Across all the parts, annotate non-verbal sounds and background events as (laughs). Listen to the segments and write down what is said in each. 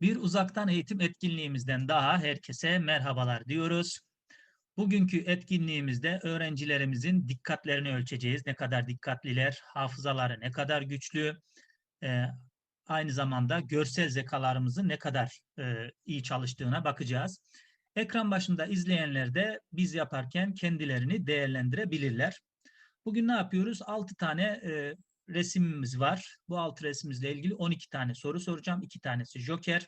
Bir uzaktan eğitim etkinliğimizden daha herkese merhabalar diyoruz. Bugünkü etkinliğimizde öğrencilerimizin dikkatlerini ölçeceğiz. Ne kadar dikkatliler, hafızaları ne kadar güçlü, e, aynı zamanda görsel zekalarımızın ne kadar e, iyi çalıştığına bakacağız. Ekran başında izleyenler de biz yaparken kendilerini değerlendirebilirler. Bugün ne yapıyoruz? 6 tane e, resimimiz var. Bu 6 resimimizle ilgili 12 tane soru soracağım. 2 tanesi joker.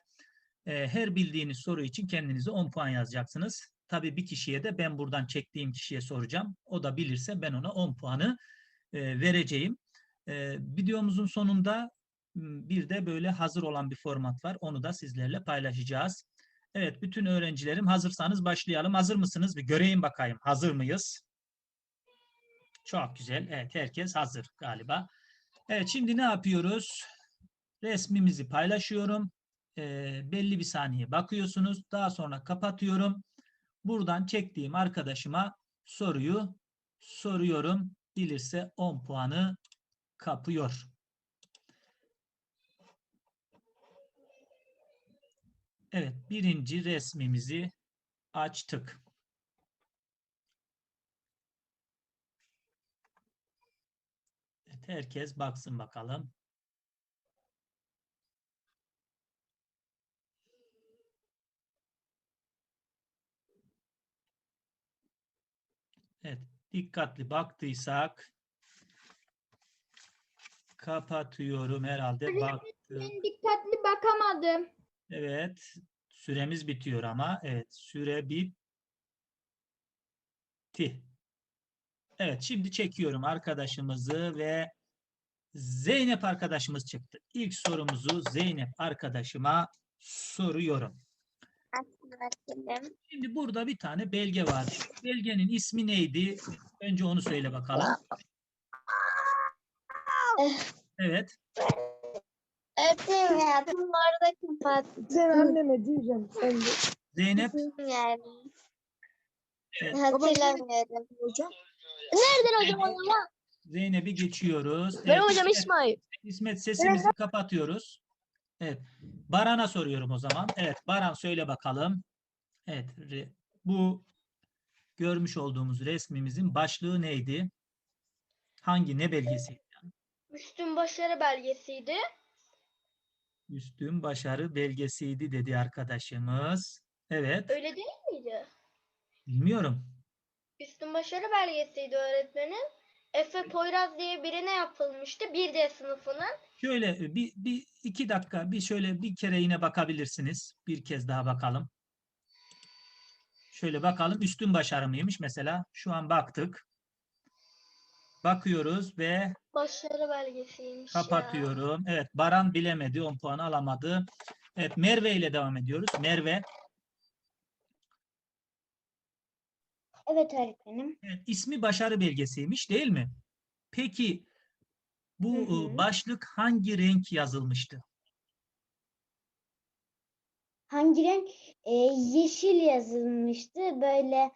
E, her bildiğiniz soru için kendinize 10 puan yazacaksınız. Tabii bir kişiye de ben buradan çektiğim kişiye soracağım. O da bilirse ben ona 10 puanı e, vereceğim. E, videomuzun sonunda bir de böyle hazır olan bir format var. Onu da sizlerle paylaşacağız. Evet, bütün öğrencilerim hazırsanız başlayalım. Hazır mısınız? Bir göreyim bakayım. Hazır mıyız? Çok güzel. Evet, herkes hazır galiba. Evet, şimdi ne yapıyoruz? Resmimizi paylaşıyorum. Ee, belli bir saniye bakıyorsunuz. Daha sonra kapatıyorum. Buradan çektiğim arkadaşıma soruyu soruyorum. Bilirse 10 puanı kapıyor. Evet, birinci resmimizi açtık. Evet, herkes baksın bakalım. Evet, dikkatli baktıysak kapatıyorum herhalde. Baktım. Ben dikkatli bakamadım. Evet, süremiz bitiyor ama. Evet, süre bitti. Evet, şimdi çekiyorum arkadaşımızı ve Zeynep arkadaşımız çıktı. İlk sorumuzu Zeynep arkadaşıma soruyorum. Şimdi burada bir tane belge var. Belgenin ismi neydi? Önce onu söyle bakalım. Evet. Öpeyim ya. Bunları da kapattım Sen anneme diyeceğim sen de. Zeynep yani. Evet. Hatırlamıyorum. Hocam. Nereden hocam o ya? Zeynep'i geçiyoruz. Benim Evet, hocam İsmet- İsmail. İsmet sesimizi kapatıyoruz. Evet. Baran'a soruyorum o zaman. Evet. Baran söyle bakalım. Evet. re- Bu görmüş olduğumuz resmimizin başlığı neydi? Hangi ne belgesi? Üstün başarı belgesiydi. Üstün başarı belgesiydi dedi arkadaşımız. Evet. Öyle değil miydi? Bilmiyorum. Üstün başarı belgesiydi öğretmenin. Efe Poyraz diye birine yapılmıştı. Bir D sınıfının. Şöyle bir, bir iki dakika bir şöyle bir kere yine bakabilirsiniz. Bir kez daha bakalım. Şöyle bakalım üstün başarı mıymış mesela? Şu an baktık. Bakıyoruz ve Başarı belgesiymiş ya. kapatıyorum. Evet Baran bilemedi 10 puan alamadı. Evet Merve ile devam ediyoruz. Merve Evet öğretmenim. evet, ismi başarı belgesiymiş değil mi? Peki bu Hı e, hı. başlık hangi renk yazılmıştı? Hangi renk? Ee, yeşil yazılmıştı. Böyle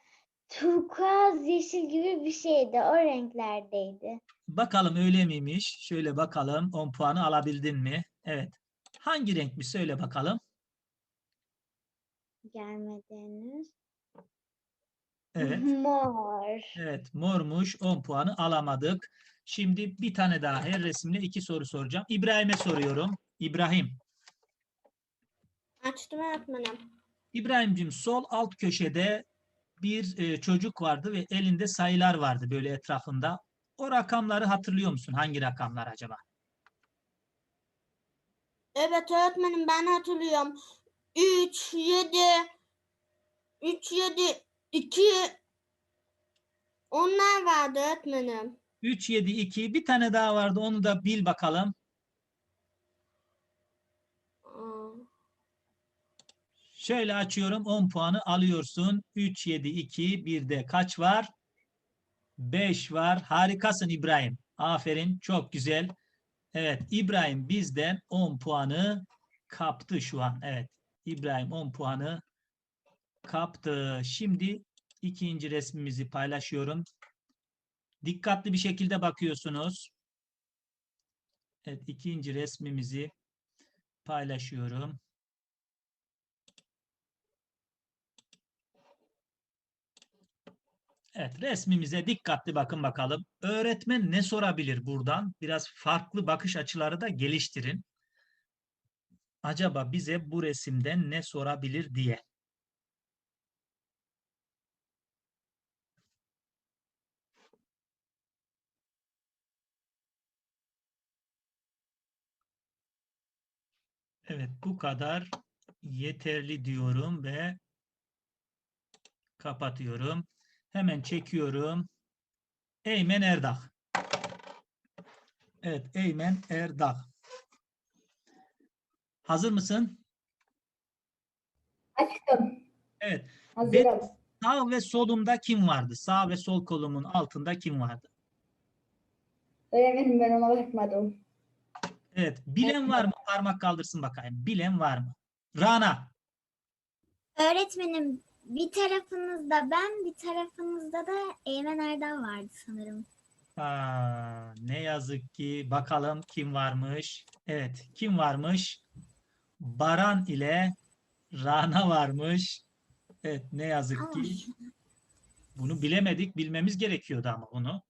turkuaz yeşil gibi bir şeydi. O renklerdeydi. Bakalım öyle miymiş? Şöyle bakalım 10 puanı alabildin mi? Evet. Hangi renkmiş söyle bakalım. Gelmediniz. Evet. Mor. Evet mormuş 10 puanı alamadık. Şimdi bir tane daha her resimle iki soru soracağım. İbrahim'e soruyorum. İbrahim. Açtım öğretmenim. İbrahim'cim sol alt köşede bir e, çocuk vardı ve elinde sayılar vardı böyle etrafında. O rakamları hatırlıyor musun? Hangi rakamlar acaba? Evet öğretmenim ben hatırlıyorum. 3, 7, 3, 7, 2 onlar vardı öğretmenim. 3, 7, 2 bir tane daha vardı onu da bil bakalım. Aa, Şöyle açıyorum 10 puanı alıyorsun. 3, 7, 2 bir de kaç var? 5 var. Harikasın İbrahim. Aferin çok güzel. Evet İbrahim bizden 10 puanı kaptı şu an. Evet İbrahim 10 puanı kaptı. Şimdi ikinci resmimizi paylaşıyorum. Dikkatli bir şekilde bakıyorsunuz. Evet ikinci resmimizi paylaşıyorum. Evet resmimize dikkatli bakın bakalım. Öğretmen ne sorabilir buradan? Biraz farklı bakış açıları da geliştirin. Acaba bize bu resimden ne sorabilir diye. Evet, bu kadar yeterli diyorum ve kapatıyorum. Hemen çekiyorum. Eymen Erdağ. Evet, Eymen Erdağ. Hazır mısın? Açtım. Evet. Hazırım. Sağ ve solumda kim vardı? Sağ ve sol kolumun altında kim vardı? Öğretmenim ben ona bakmadım. Evet. Bilen var mı? Parmak kaldırsın bakayım. Bilen var mı? Rana. Öğretmenim bir tarafınızda ben bir tarafınızda da Eymen Erdal vardı sanırım. Aa, ne yazık ki bakalım kim varmış. Evet, kim varmış? Baran ile Rana varmış. Evet, ne yazık ki bunu bilemedik. Bilmemiz gerekiyordu ama bunu.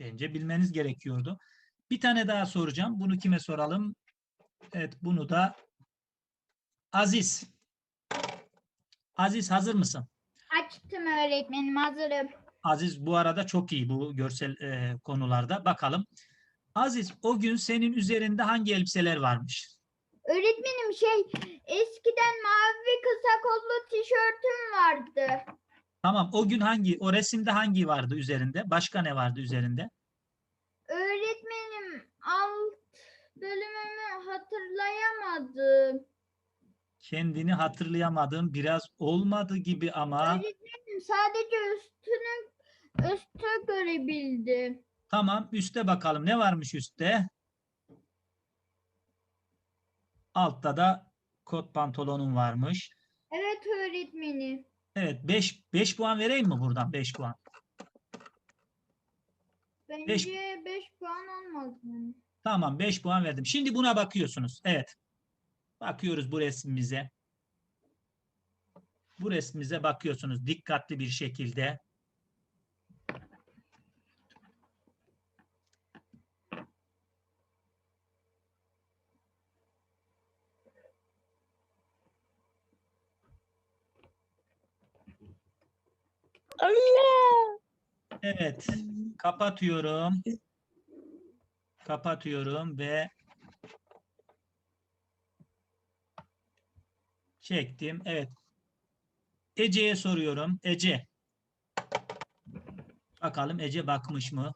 Bence bilmeniz gerekiyordu. Bir tane daha soracağım. Bunu kime soralım? Evet, bunu da Aziz. Aziz hazır mısın? Açtım öğretmenim hazırım. Aziz bu arada çok iyi bu görsel e, konularda. Bakalım. Aziz o gün senin üzerinde hangi elbiseler varmış? Öğretmenim şey eskiden mavi kısa kollu tişörtüm vardı. Tamam o gün hangi o resimde hangi vardı üzerinde? Başka ne vardı üzerinde? Öğretmenim alt bölümümü hatırlayamadım. Kendini hatırlayamadığın biraz olmadı gibi ama Öğretmenim sadece üstünü üstü görebildim. tamam üste bakalım ne varmış üstte? Altta da kot pantolonun varmış. Evet öğretmenim. Evet 5 5 puan vereyim mi buradan 5 puan? Bence 5 puan olmaz mı? Tamam 5 puan verdim. Şimdi buna bakıyorsunuz. Evet. Bakıyoruz bu resmimize. Bu resmimize bakıyorsunuz dikkatli bir şekilde. Evet. Kapatıyorum. Kapatıyorum ve çektim. Evet. Ece'ye soruyorum. Ece. Bakalım Ece bakmış mı?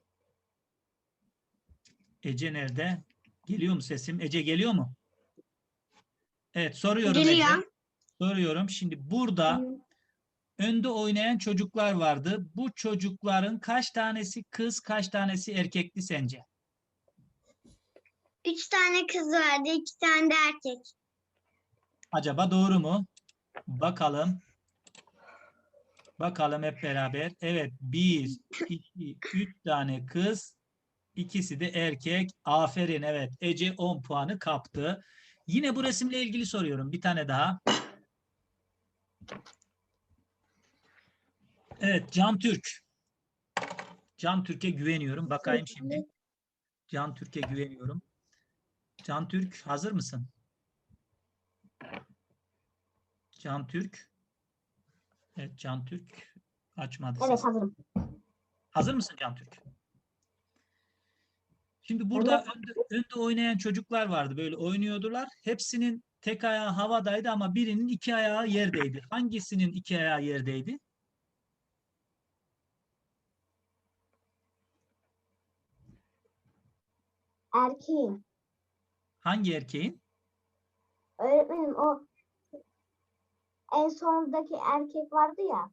Ece nerede? Geliyor mu sesim? Ece geliyor mu? Evet soruyorum Ece. Geliyor. Soruyorum. Şimdi burada önde oynayan çocuklar vardı. Bu çocukların kaç tanesi kız, kaç tanesi erkekti sence? Üç tane kız vardı, iki tane de erkek. Acaba doğru mu? Bakalım. Bakalım hep beraber. Evet. Bir, iki, üç tane kız. ikisi de erkek. Aferin. Evet. Ece 10 puanı kaptı. Yine bu resimle ilgili soruyorum. Bir tane daha. Evet. Can Türk. Can Türk'e güveniyorum. Bakayım şimdi. Can Türk'e güveniyorum. Can Türk hazır mısın? Can Türk. Evet Can Türk açmadı Evet sesini. hazırım. Hazır mısın Can Türk? Şimdi burada önde, önde oynayan çocuklar vardı. Böyle oynuyordular. Hepsinin tek ayağı havadaydı ama birinin iki ayağı yerdeydi. Hangisinin iki ayağı yerdeydi? Erkeğim. Hangi erkeğin? Öğretmenim o en sondaki erkek vardı ya.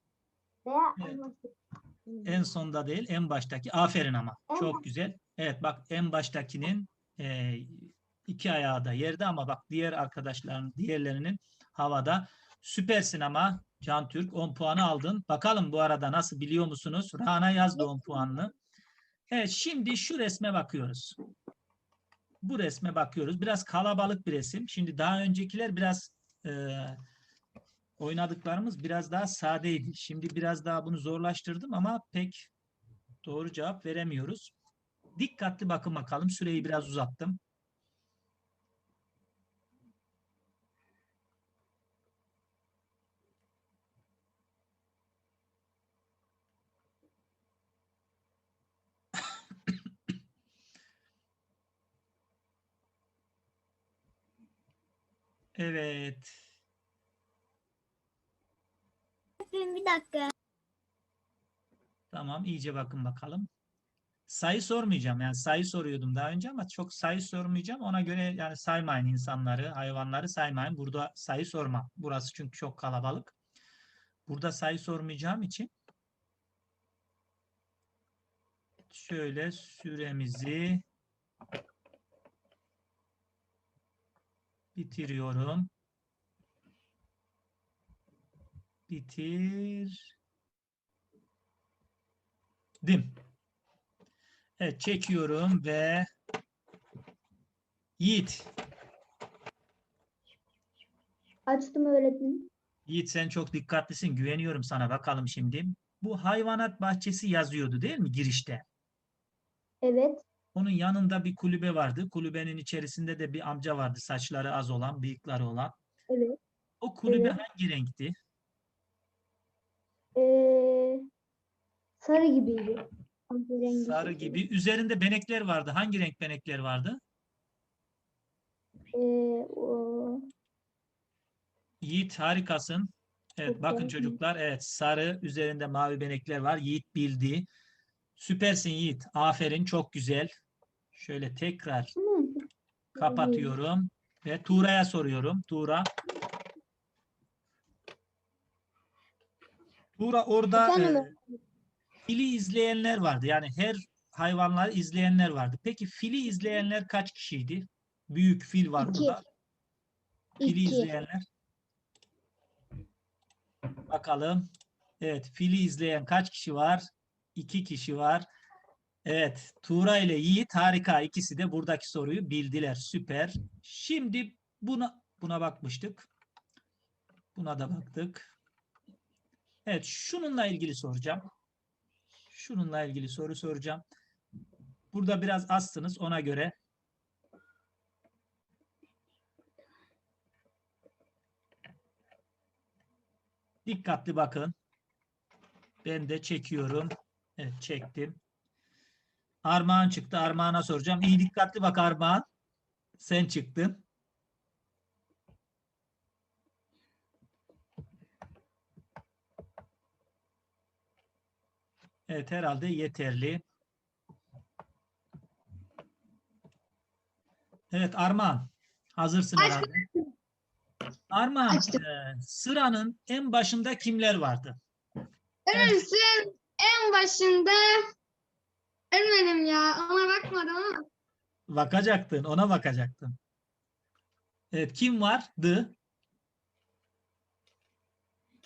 Veya Evet. en sonda değil, en baştaki. Aferin ama. En Çok güzel. Evet bak en baştakinin e, iki ayağı da yerde ama bak diğer arkadaşların, diğerlerinin havada. Süpersin ama Can Türk 10 puanı aldın. Bakalım bu arada nasıl biliyor musunuz? Rana yazdı 10 puanını. Evet şimdi şu resme bakıyoruz. Bu resme bakıyoruz. Biraz kalabalık bir resim. Şimdi daha öncekiler biraz e, oynadıklarımız biraz daha sadeydi. Şimdi biraz daha bunu zorlaştırdım ama pek doğru cevap veremiyoruz. Dikkatli bakın bakalım. Süreyi biraz uzattım. Evet. Bir dakika. Tamam, iyice bakın bakalım. Sayı sormayacağım. Yani sayı soruyordum daha önce ama çok sayı sormayacağım. Ona göre yani saymayın insanları, hayvanları saymayın. Burada sayı sorma. Burası çünkü çok kalabalık. Burada sayı sormayacağım için şöyle süremizi bitiriyorum. Bitir. Dim. Evet çekiyorum ve Yiğit. Açtım öğretmenim. Yiğit sen çok dikkatlisin. Güveniyorum sana. Bakalım şimdi. Bu hayvanat bahçesi yazıyordu değil mi girişte? Evet. Onun yanında bir kulübe vardı. Kulübenin içerisinde de bir amca vardı. Saçları az olan, bıyıkları olan. Evet. O kulübe Evet. hangi renkti? Ee, sarı gibiydi. Sarı gibi. Üzerinde benekler vardı. Hangi renk benekler vardı? Ee, o, Yiğit harikasın. Evet Çok bakın çocuklar. Evet sarı üzerinde mavi benekler var. Yiğit bildi. Süpersin Yiğit. Aferin çok güzel. Şöyle tekrar kapatıyorum ve Tuğra'ya soruyorum. Tuğra. Tuğra orada e, fili izleyenler vardı. Yani her hayvanları izleyenler vardı. Peki fili izleyenler kaç kişiydi? Büyük fil var İki. burada. Fili İki. izleyenler. Bakalım. Evet, fili izleyen kaç kişi var? İki kişi var. Evet, Tuğra ile Yiğit harika. İkisi de buradaki soruyu bildiler. Süper. Şimdi buna buna bakmıştık. Buna da baktık. Evet, şununla ilgili soracağım. Şununla ilgili soru soracağım. Burada biraz azsınız ona göre. Dikkatli bakın. Ben de çekiyorum. Evet çektim. Armağan çıktı. Armağan'a soracağım. İyi dikkatli bak Armağan. Sen çıktın. Evet herhalde yeterli. Evet Armağan. Hazırsın herhalde. Armağan, e, sıranın en başında kimler vardı? Öğretmenim en başında bakmadım ama. Bakacaktın, ona bakacaktın. Evet, kim vardı?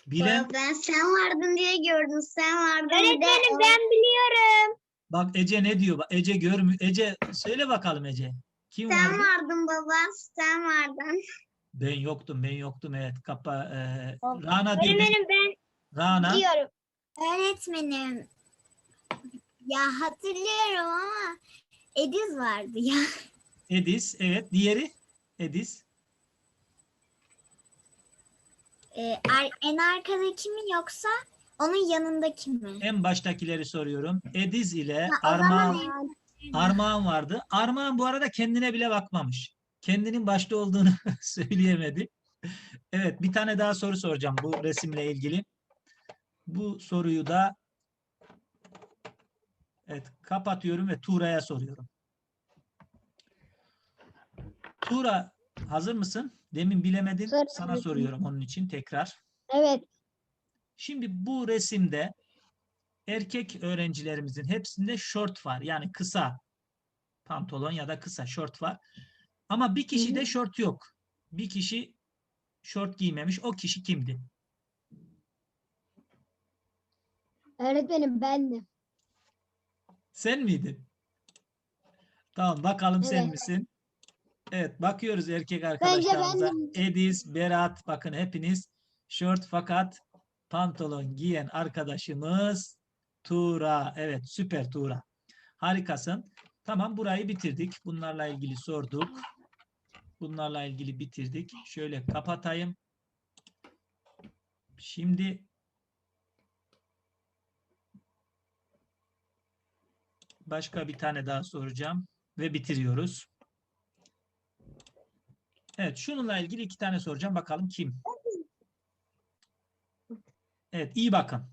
Bilen, Ben sen vardın diye gördüm. Sen vardın. Öğretmenim ben biliyorum. bak Ece ne diyor? Bak, Ece görmüyor. Ece, söyle bakalım Ece. Kim Sen vardı? vardın baba. Sen vardın. Ben yoktum, ben yoktum. Evet, kapa. E. Rana diyor. Öğretmenim ben Rana, diyorum. Öğretmenim. Ya hatırlıyorum ama Ediz vardı ya. Edis, evet. Diğeri? Edis. Ee, en arkadaki mi yoksa onun yanındaki mi? En baştakileri soruyorum. Ediz ile Ha, o Armağan, Armağan vardı. Armağan bu arada kendine bile bakmamış. Kendinin başta olduğunu (laughs) söyleyemedi. Evet, bir tane daha soru soracağım bu resimle ilgili. Bu soruyu da evet kapatıyorum ve Tuğra'ya soruyorum. Tuğra hazır mısın? Demin bilemedin. Hazırım Sana öğretmenim. soruyorum onun için tekrar. Evet. Şimdi bu resimde erkek öğrencilerimizin hepsinde şort var. Yani kısa pantolon ya da kısa şort var. Ama bir kişide şort yok. Bir kişi şort giymemiş. O kişi kimdi? Öğretmenim bendim. Sen miydin? Tamam bakalım sen Evet. misin? Evet bakıyoruz erkek arkadaşlarımıza. bendim. Ediz, Berat bakın hepiniz Şort fakat pantolon giyen arkadaşımız Tuğra. Evet süper Tuğra. Harikasın. Tamam burayı bitirdik. Bunlarla ilgili sorduk. Bunlarla ilgili bitirdik. Şöyle kapatayım. Şimdi başka bir tane daha soracağım ve bitiriyoruz. Evet, şununla ilgili iki tane soracağım. Bakalım kim? Evet, iyi bakın.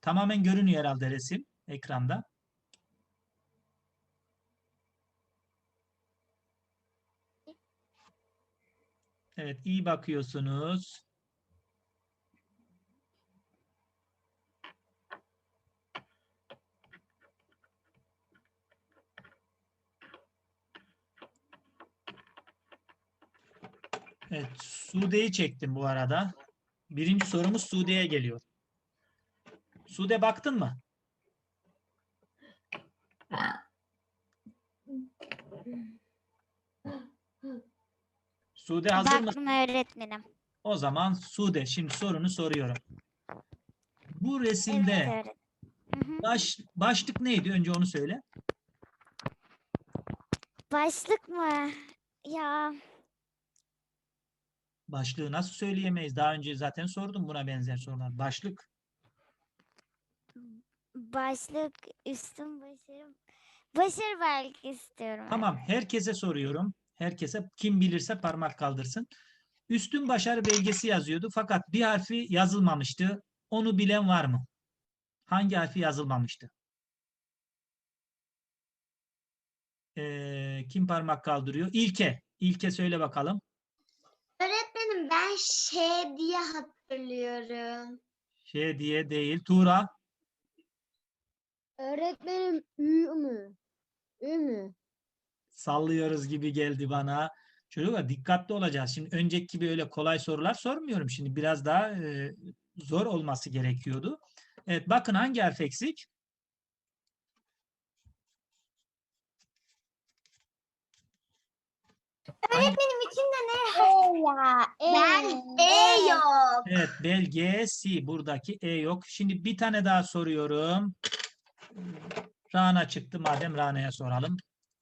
Tamamen görünüyor herhalde resim ekranda. Evet, iyi bakıyorsunuz. Evet, Sude'yi çektim bu arada. Birinci sorumuz Sude'ye geliyor. Sude baktın mı? Sude hazır mısın? Baktım öğretmenim. O zaman Sude şimdi sorunu soruyorum. Bu resimde Evet öğretmenim. Hı hı. baş, başlık neydi? Önce onu söyle. Başlık mı? Ya Başlığı nasıl söyleyemeyiz? Daha önce zaten sordum buna benzer sorular. Başlık. başlık üstün başarı başarı belki istiyorum. Tamam, herkese soruyorum. Herkese kim bilirse parmak kaldırsın. Üstün başarı belgesi yazıyordu fakat bir harfi yazılmamıştı. Onu bilen var mı? Hangi harfi yazılmamıştı? Ee, kim parmak kaldırıyor? İlke. İlke söyle bakalım. Ben şey diye hatırlıyorum. Şey diye değil. Tuğra. Öğretmenim ü mü? Ü mü? Sallıyoruz gibi geldi bana. Çocuklar dikkatli olacağız. Şimdi önceki gibi öyle kolay sorular sormuyorum. Şimdi biraz daha e, zor olması gerekiyordu. Evet bakın hangi harf eksik? Öğretmenim içinde ne? Ya. E. Ben E yok. Evet belgesi buradaki E yok. Şimdi bir tane daha soruyorum. Rana çıktı madem Rana'ya soralım.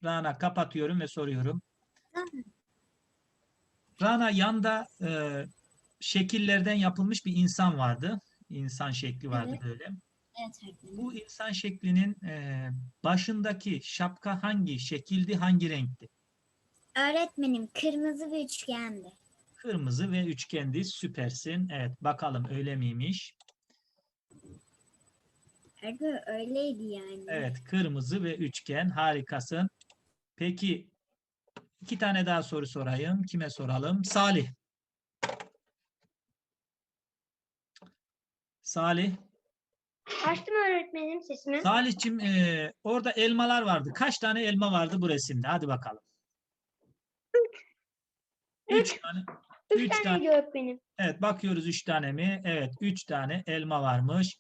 Rana kapatıyorum ve soruyorum. Rana yanda e, şekillerden yapılmış bir insan vardı. İnsan şekli vardı Evet. böyle. Evet. Bu insan şeklinin e, başındaki şapka hangi şekildi, hangi renkti? Öğretmenim kırmızı bir üçgendi. Kırmızı ve üçgendi. Süpersin. Evet bakalım öyle miymiş? Öğretmenim öyleydi yani. Evet, kırmızı ve üçgen. Harikasın. Peki, iki tane daha soru sorayım. Kime soralım? Salih. Salih. Açtım öğretmenim sesimi. Salih'cim, eee, orada elmalar vardı. Kaç tane elma vardı bu resimde? Hadi bakalım. Üç tane. Üç, üç tane tane. öğretmenim. Evet, bakıyoruz üç tane mi? Evet, üç tane elma varmış.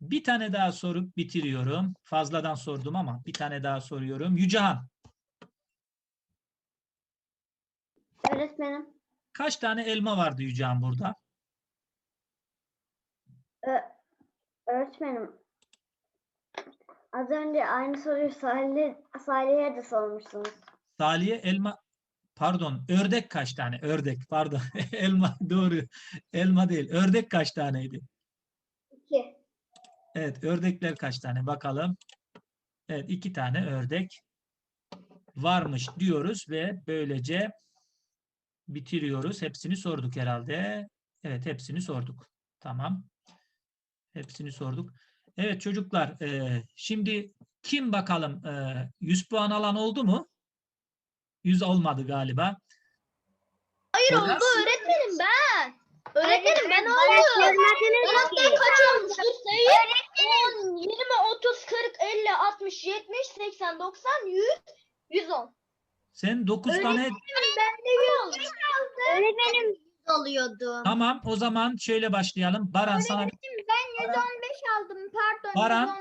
Bir tane daha sorup bitiriyorum. Fazladan sordum ama bir tane daha soruyorum. Yücehan. Öğretmenim. Kaç tane elma vardı Yücehan burada? Öğretmenim. Az önce aynı soruyu Salih, Salih'e de sormuşsunuz. Salih'e elma pardon ördek kaç tane? Ördek pardon. (laughs) elma doğru. Elma değil. Ördek kaç taneydi? İki. Evet ördekler kaç tane bakalım. Evet iki tane ördek varmış diyoruz ve böylece bitiriyoruz. Hepsini sorduk herhalde. Evet hepsini sorduk. Tamam. Hepsini sorduk. Evet çocuklar eee, şimdi kim bakalım eee 100 puan alan oldu mu? 100 olmadı galiba. Hayır Poyraz? oldu öğretmenim ben. Öğretmenim ben oldum. Öğretmenim kaç olmuş? Öğretmenim. 10, 20, 30, 40, 50, 60, 70, 80, 90, 100, 110. Sen 9 tane Ben de 100 Öğretmenim oluyordum. Tamam o zaman şöyle başlayalım. Baran sana Ben 115 aldım pardon. Baran.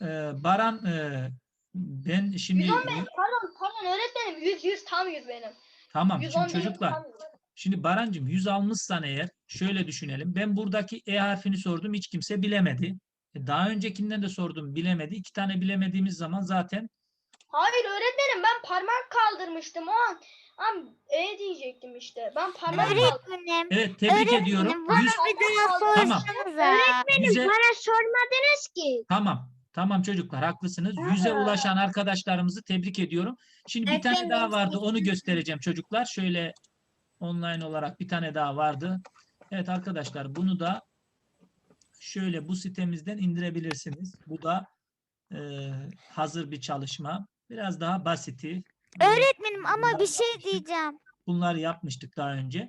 115. e, Baran e, ben şimdi 115 pardon pardon öğretmenim 100 100 tam 100 benim. tamam şimdi 110 benim, çocuklar tam 100. Şimdi Barancığım 100 almışsan eğer şöyle düşünelim. Ben buradaki E harfini sordum hiç kimse bilemedi. E, Daha öncekinden de sordum bilemedi. İki tane bilemediğimiz zaman zaten Hayır öğretmenim ben parmak kaldırmıştım o an. Am E diyecektim işte. Ben parmak kaldırdım. Öğretmenim. evet tebrik ediyorum. Öğretmenim bana 100 bir daha Tamam. sorsanıza. yüze- Bana sormadınız ki. Tamam. Tamam çocuklar haklısınız. Yüze ulaşan arkadaşlarımızı tebrik ediyorum. Şimdi bir tane daha vardı. Onu göstereceğim çocuklar. Şöyle online olarak bir tane daha vardı. Evet arkadaşlar bunu da şöyle bu sitemizden indirebilirsiniz. Bu da e, hazır bir çalışma. Biraz daha basiti. Öğretmenim ama Bunlar- bir şey diyeceğim. Bunları yapmıştık daha önce.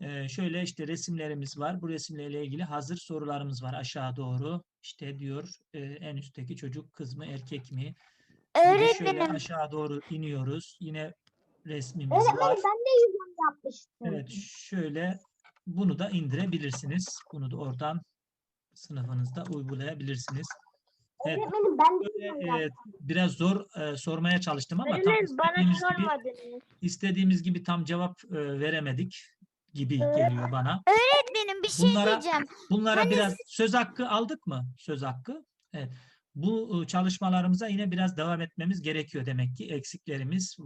Ee, şöyle işte resimlerimiz var. Bu resimlerle ilgili hazır sorularımız var aşağı doğru. İşte diyor e, en üstteki çocuk kız mı erkek mi? De şöyle Öğretmenim. aşağı doğru iniyoruz. Yine resmimiz var. ben de yüzüm yapmıştım. Evet şöyle bunu da indirebilirsiniz. Bunu da oradan sınıfınızda uygulayabilirsiniz. Evet, Öğretmenim ben de böyle, e, biraz zor e, sormaya çalıştım ama tam istediğimiz gibi istediğimiz gibi tam cevap e, veremedik gibi geliyor bana. Öğretmenim bir şey Bunlara- diyeceğim. Bunlara Hani biraz söz hakkı aldık mı? Söz hakkı. Evet. Bu e, çalışmalarımıza yine biraz devam etmemiz gerekiyor demek ki eksiklerimiz